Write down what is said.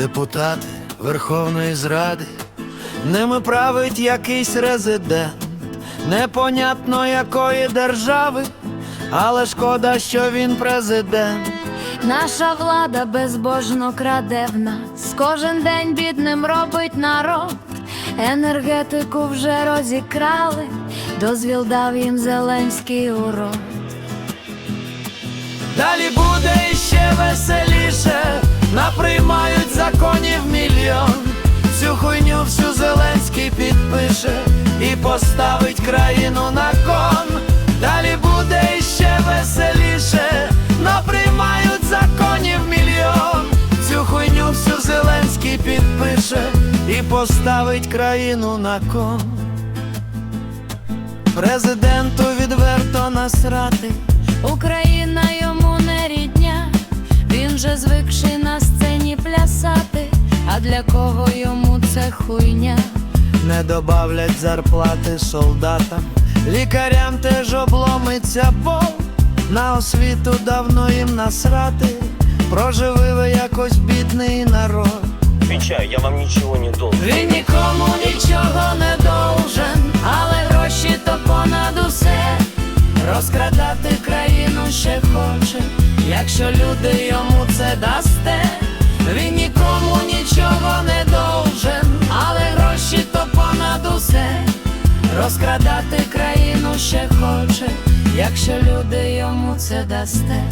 депутати Верховної Зради, ними править якийсь резидент, непонятно якої держави, але шкода, що він президент. Наша влада безбожно краде в нас, кожен день бідним робить народ. Енергетику вже розікрали, дозвіл дав їм Зеленський урод. Далі буде іще поставить країну на кон. Далі буде іще веселіше, наприймають законів мільйон. Цю хуйню всю Зеленський підпише і поставить країну на кон. Президенту відверто насрати. Україна йому не рідня, він же звикший на сцені плясати, а для кого йому це хуйня? Не добавлять зарплати солдатам, лікарям теж обломиться пол. На освіту давно їм насрати. Проживи ви якось бідний народ. Отвечаю, я вам ничего не должен. Він нікому нічого не должен, Але гроші то понад усе, розкрадати країну ще хоче. Якщо люди йому це дасте, він нікому нічого не Розкрадати країну ще хоче, якщо люди йому це дасте.